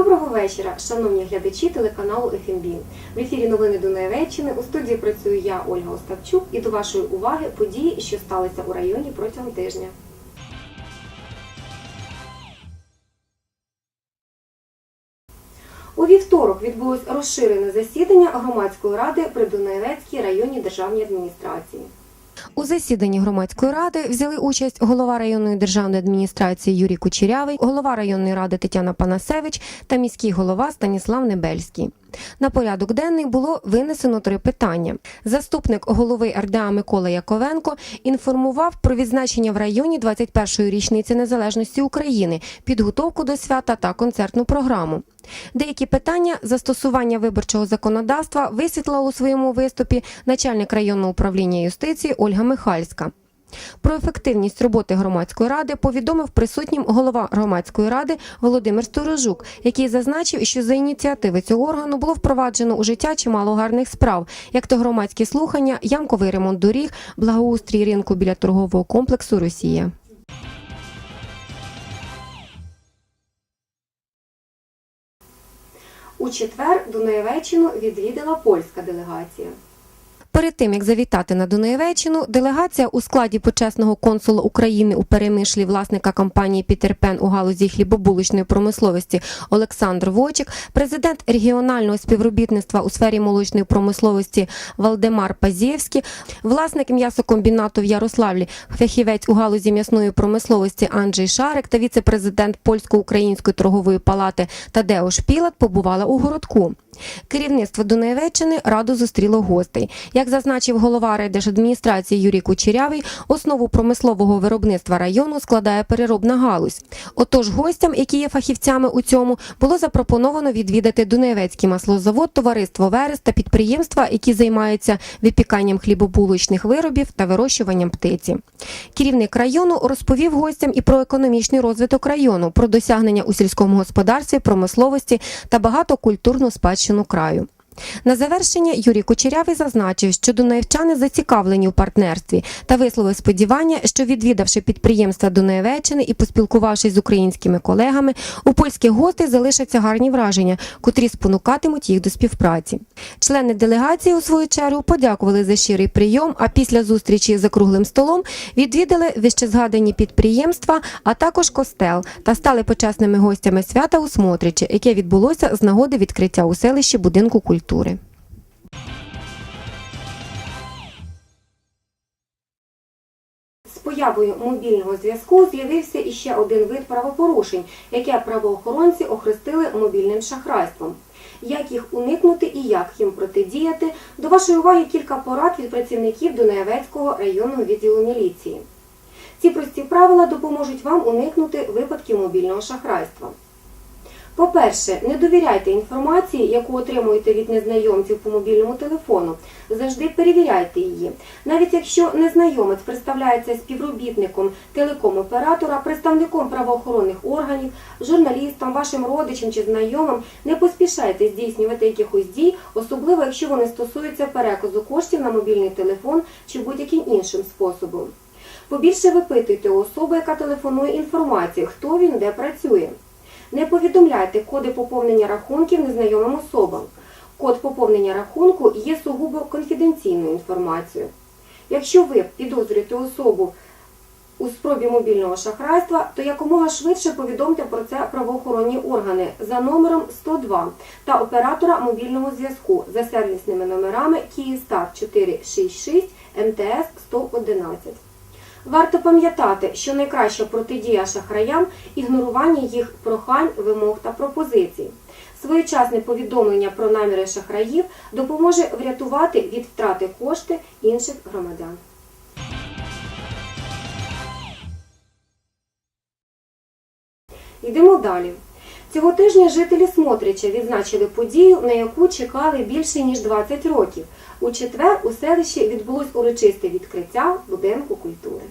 Доброго вечора, шановні глядачі телеканалу ФМБ. В ефірі новини Дунаєвеччини. У студії працюю я, Ольга Остапчук, і до вашої уваги події, що сталися у районі протягом тижня. У вівторок відбулось розширене засідання громадської ради при Дунаєвецькій районній державній адміністрації. У засіданні громадської ради взяли участь голова районної державної адміністрації Юрій Кучерявий, голова районної ради Тетяна Панасевич та міський голова Станіслав Небельський. На порядок денний було винесено три питання. Заступник голови РДА Микола Яковенко інформував про відзначення в районі 21-ї річниці незалежності України, підготовку до свята та концертну програму. Деякі питання застосування виборчого законодавства висвітлила у своєму виступі начальник районного управління юстиції Ольга Михальська. Про ефективність роботи громадської ради повідомив присутнім голова громадської ради Володимир Сторожук, який зазначив, що за ініціативи цього органу було впроваджено у життя чимало гарних справ, як то громадські слухання, ямковий ремонт доріг, благоустрій ринку біля торгового комплексу Росія. У четвер Дунаєвеччину відвідала польська делегація. Перед тим як завітати на Дунаєвеччину, делегація у складі почесного консула України у Перемишлі власника компанії Пітер Пен у галузі хлібобулочної промисловості Олександр Войчик, президент регіонального співробітництва у сфері молочної промисловості Валдемар Пазєвський, власник м'ясокомбінату в Ярославлі, фахівець у галузі м'ясної промисловості Анджей Шарик та віце-президент польсько-української торгової палати Тадеуш Пілат побувала у городку. Керівництво Дунаєвеччини радо зустріло гостей. Як зазначив голова райдержадміністрації Юрій Кучерявий, основу промислового виробництва району складає переробна галузь. Отож, гостям, які є фахівцями у цьому, було запропоновано відвідати Дунаєвецький маслозавод, товариство Верес та підприємства, які займаються випіканням хлібобулочних виробів та вирощуванням птиці. Керівник району розповів гостям і про економічний розвиток району, про досягнення у сільському господарстві, промисловості та багатокультурну спадщину краю. На завершення Юрій Кучерявий зазначив, що дунаєвчани зацікавлені у партнерстві та висловив сподівання, що відвідавши підприємства Дунаєвеччини і поспілкувавшись з українськими колегами, у польських гостей залишаться гарні враження, котрі спонукатимуть їх до співпраці. Члени делегації у свою чергу подякували за щирий прийом. А після зустрічі за круглим столом відвідали вищезгадані підприємства, а також костел та стали почесними гостями свята у Смотричі, яке відбулося з нагоди відкриття у селищі будинку культури. З появою мобільного зв'язку з'явився іще один вид правопорушень, яке правоохоронці охрестили мобільним шахрайством. Як їх уникнути і як їм протидіяти, до вашої уваги кілька порад від працівників Дунаєвецького районного відділу міліції. Ці прості правила допоможуть вам уникнути випадків мобільного шахрайства. По-перше, не довіряйте інформації, яку отримуєте від незнайомців по мобільному телефону. Завжди перевіряйте її. Навіть якщо незнайомець представляється співробітником телеком-оператора, представником правоохоронних органів, журналістом, вашим родичем чи знайомим, не поспішайте здійснювати якихось дій, особливо якщо вони стосуються переказу коштів на мобільний телефон чи будь-яким іншим способом. Побільше випитуйте особи, яка телефонує інформацію, хто він, де працює. Не повідомляйте коди поповнення рахунків незнайомим особам. Код поповнення рахунку є сугубо конфіденційною інформацією. Якщо ви підозрюєте особу у спробі мобільного шахрайства, то якомога швидше повідомте про це правоохоронні органи за номером 102 та оператора мобільного зв'язку за сервісними номерами Київстар 466 МТС 111. Варто пам'ятати, що найкраща протидія шахраям ігнорування їх прохань, вимог та пропозицій. Своєчасне повідомлення про наміри шахраїв допоможе врятувати від втрати кошти інших громадян. Йдемо далі. Цього тижня жителі Смотрича відзначили подію, на яку чекали більше ніж 20 років. У четвер у селищі відбулось урочисте відкриття будинку культури.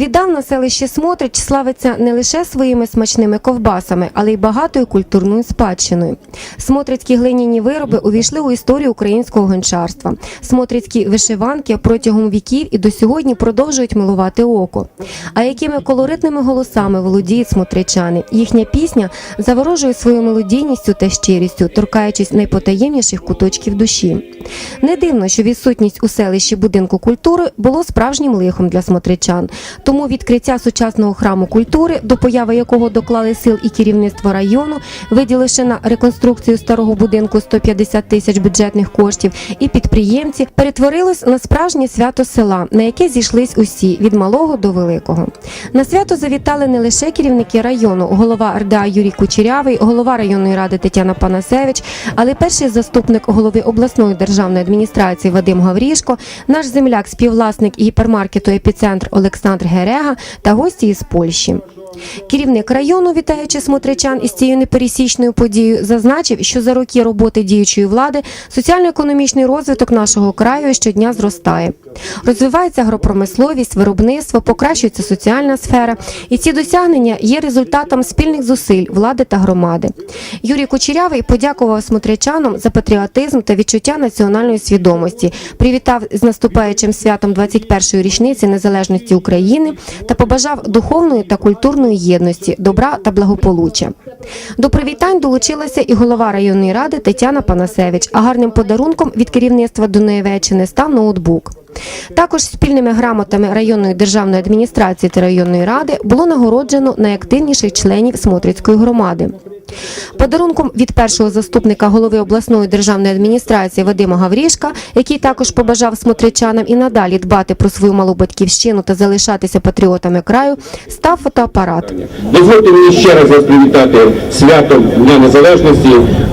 Віддавна селище Смотрич славиться не лише своїми смачними ковбасами, але й багатою культурною спадщиною. Смотрицькі глиняні вироби увійшли у історію українського гончарства. Смотрицькі вишиванки протягом віків і до сьогодні продовжують милувати око. А якими колоритними голосами володіють смотричани? Їхня пісня заворожує своєю мелодійністю та щирістю, торкаючись найпотаємніших куточків душі. Не дивно, що відсутність у селищі будинку культури було справжнім лихом для смотричан. Тому відкриття сучасного храму культури, до появи якого доклали сил і керівництво району, виділивши на реконструкцію старого будинку 150 тисяч бюджетних коштів, і підприємці перетворилось на справжнє свято села, на яке зійшлись усі від малого до великого. На свято завітали не лише керівники району, голова РДА Юрій Кучерявий, голова районної ради Тетяна Панасевич, але перший заступник голови обласної державної адміністрації Вадим Гаврішко, наш земляк, співвласник гіпермаркету Епіцентр Олександр Герега та гості із Польщі. Керівник району, вітаючи смотричан із цією непересічною подією, зазначив, що за роки роботи діючої влади соціально-економічний розвиток нашого краю щодня зростає. Розвивається агропромисловість, виробництво, покращується соціальна сфера, і ці досягнення є результатом спільних зусиль влади та громади. Юрій Кучерявий подякував смотричанам за патріотизм та відчуття національної свідомості, привітав з наступаючим святом 21-ї річниці незалежності України та побажав духовної та культурної єдності, добра та благополуччя. До привітань долучилася і голова районної ради Тетяна Панасевич, а гарним подарунком від керівництва Дунаєвеччини став ноутбук. Також спільними грамотами районної державної адміністрації та районної ради було нагороджено найактивніших членів Смотрицької громади. Подарунком від першого заступника голови обласної державної адміністрації Вадима Гаврішка, який також побажав смотричанам і надалі дбати про свою малу батьківщину та залишатися патріотами краю, став фотоапарат. Дозвольте мені ще раз вас привітати святом Дня Незалежності,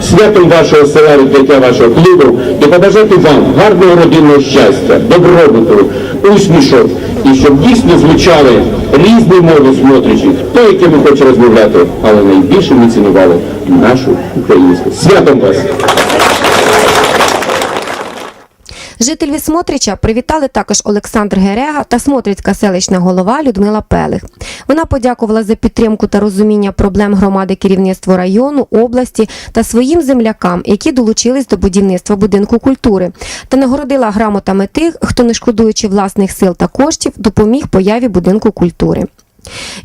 святом вашого села, відкриття вашого клубу і побажати вам гарного родинного щастя, добробуту, усмішок і щоб дійсно звучали різні мови смотричі, хто якими хоче розмовляти, але найбільше ми цінували нашу українську. Святом вас! Жителі Смотрича привітали також Олександр Герега та Смотрицька селищна голова Людмила Пелих. Вона подякувала за підтримку та розуміння проблем громади керівництва району, області та своїм землякам, які долучились до будівництва будинку культури, та нагородила грамотами тих, хто, не шкодуючи власних сил та коштів, допоміг появі будинку культури.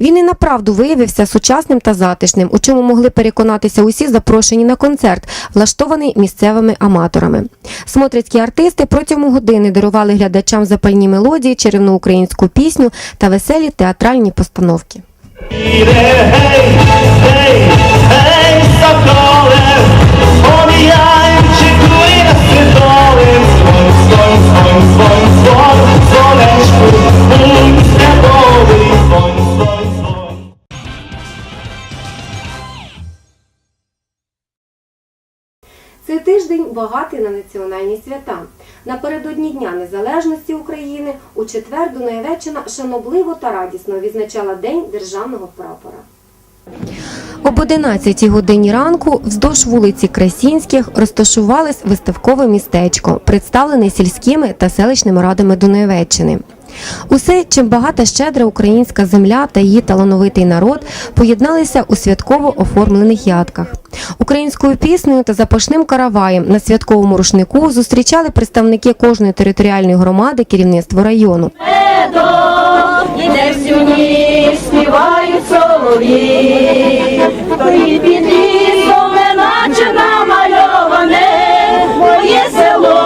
Він і направду виявився сучасним та затишним, у чому могли переконатися усі запрошені на концерт, влаштований місцевими аматорами. Смотрицькі артисти протягом години дарували глядачам запальні мелодії, чарівну українську пісню та веселі театральні постановки. Іде, тиждень багатий на національні свята. Напередодні Дня Незалежності України у четвер Дунаєвеччина шанобливо та радісно відзначала День державного прапора. Об 11 годині ранку вздовж вулиці Красінських розташувалось виставкове містечко, представлене сільськими та селищними радами Дунаєвеччини. Усе, чим багата щедра українська земля та її талановитий народ поєдналися у святково оформлених ядках. Українською піснею та запашним караваєм на святковому рушнику зустрічали представники кожної територіальної громади керівництво району. Іде всю ніч, співають солов'ї, Тої під лісом, неначе намальоване, моє село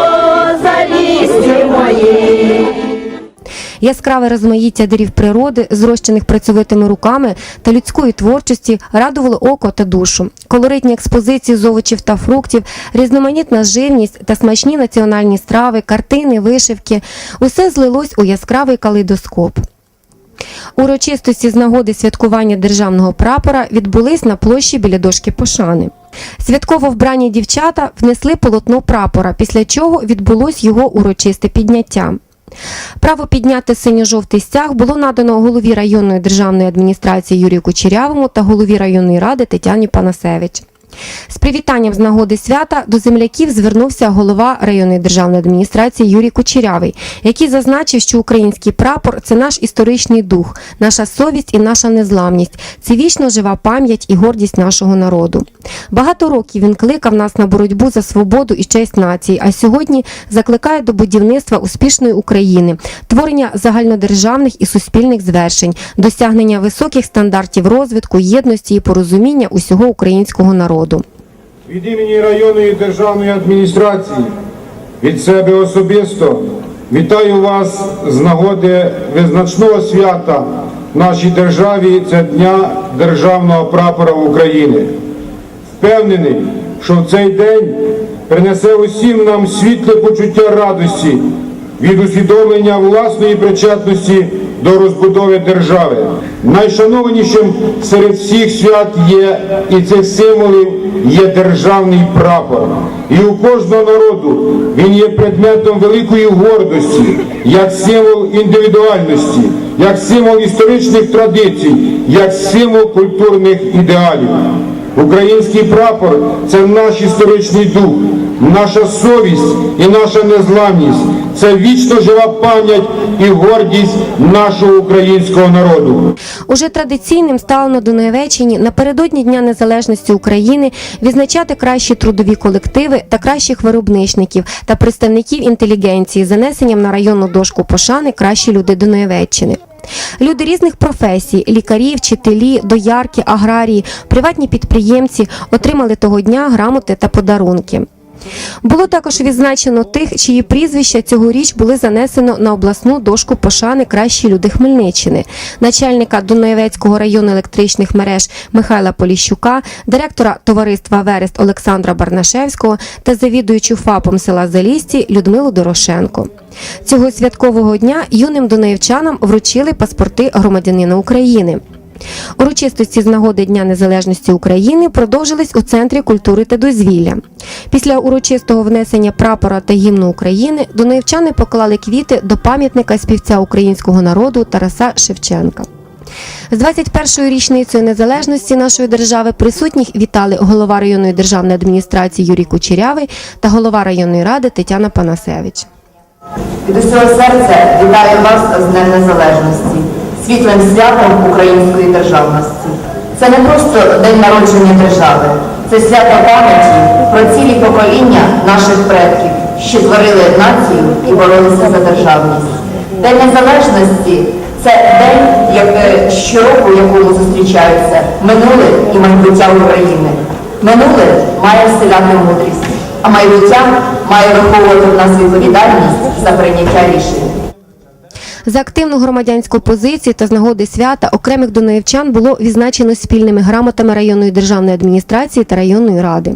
за лісті мої. Яскраве розмаїття дерев природи, зрощених працьовитими руками та людської творчості радувало око та душу. Колоритні експозиції з овочів та фруктів, різноманітна живність та смачні національні страви, картини, вишивки усе злилось у яскравий калейдоскоп. Урочистості з нагоди святкування державного прапора відбулись на площі біля дошки Пошани. Святково вбрані дівчата внесли полотно прапора, після чого відбулось його урочисте підняття. Право підняти синьо-жовтий стяг було надано голові районної державної адміністрації Юрію Кучерявому та голові районної ради Тетяні Панасевич. З привітанням з нагоди свята до земляків звернувся голова районної державної адміністрації Юрій Кучерявий, який зазначив, що український прапор це наш історичний дух, наша совість і наша незламність, це вічно жива пам'ять і гордість нашого народу. Багато років він кликав нас на боротьбу за свободу і честь нації, а сьогодні закликає до будівництва успішної України, творення загальнодержавних і суспільних звершень, досягнення високих стандартів розвитку, єдності і порозуміння усього українського народу. Від імені районної державної адміністрації, від себе особисто вітаю вас з нагоди визначного свята в нашій державі це Дня Державного прапора України. Впевнений, що в цей день принесе усім нам світле почуття радості від усвідомлення власної причетності до розбудови держави. Найшанованішим серед всіх свят є і цих символів є державний прапор. І у кожного народу він є предметом великої гордості, як символ індивідуальності, як символ історичних традицій, як символ культурних ідеалів. Український прапор це наш історичний дух, наша совість і наша незламність. Це вічно жива пам'ять і гордість нашого українського народу. Уже традиційним стало на Дунаєвеччині напередодні Дня Незалежності України відзначати кращі трудові колективи та кращих виробничників та представників інтелігенції занесенням на районну дошку пошани кращі люди Дунаєвеччини. Люди різних професій, лікарі, вчителі, доярки, аграрії, приватні підприємці отримали того дня грамоти та подарунки. Було також відзначено тих, чиї прізвища цьогоріч були занесено на обласну дошку пошани кращі люди Хмельниччини, начальника Дунаєвецького району електричних мереж Михайла Поліщука, директора товариства Верест Олександра Барнашевського та завідуючу ФАПом села Залісті Людмилу Дорошенко. Цього святкового дня юним дунаєвчанам вручили паспорти громадянина України. Урочистості з нагоди Дня Незалежності України продовжились у Центрі культури та дозвілля. Після урочистого внесення прапора та гімну України дунаївчани поклали квіти до пам'ятника співця українського народу Тараса Шевченка. З 21-ю річницею незалежності нашої держави присутніх вітали голова районної державної адміністрації Юрій Кучерявий та голова районної ради Тетяна Панасевич. Від усього серця вітаю вас з Днем Незалежності, світлим святом української державності. Це не просто день народження держави, це свято пам'яті про цілі покоління наших предків, що творили націю і боролися за державність. День Незалежності це день, як е, щороку, в якому зустрічаються минуле і майбуття України. Минуле має вселяти мудрість, а майбуття має виховувати в нас відповідальність за прийняття рішень. За активну громадянську позицію та з нагоди свята окремих дунаївчан було відзначено спільними грамотами районної державної адміністрації та районної ради.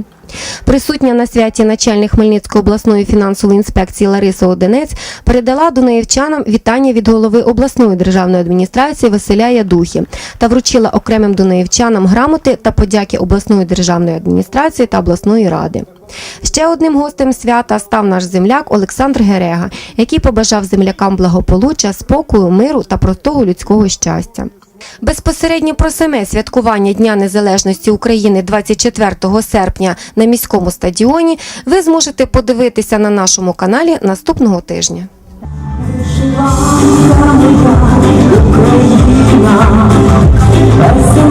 Присутня на святі начальник Хмельницької обласної фінансової інспекції Лариса Одинець передала дунаївчанам вітання від голови обласної державної адміністрації Василя Ядухи та вручила окремим дунаївчанам грамоти та подяки обласної державної адміністрації та обласної ради. Ще одним гостем свята став наш земляк Олександр Герега, який побажав землякам благополуччя, спокою, миру та простого людського щастя. Безпосередньо про саме святкування Дня Незалежності України 24 серпня на міському стадіоні ви зможете подивитися на нашому каналі наступного тижня. Серце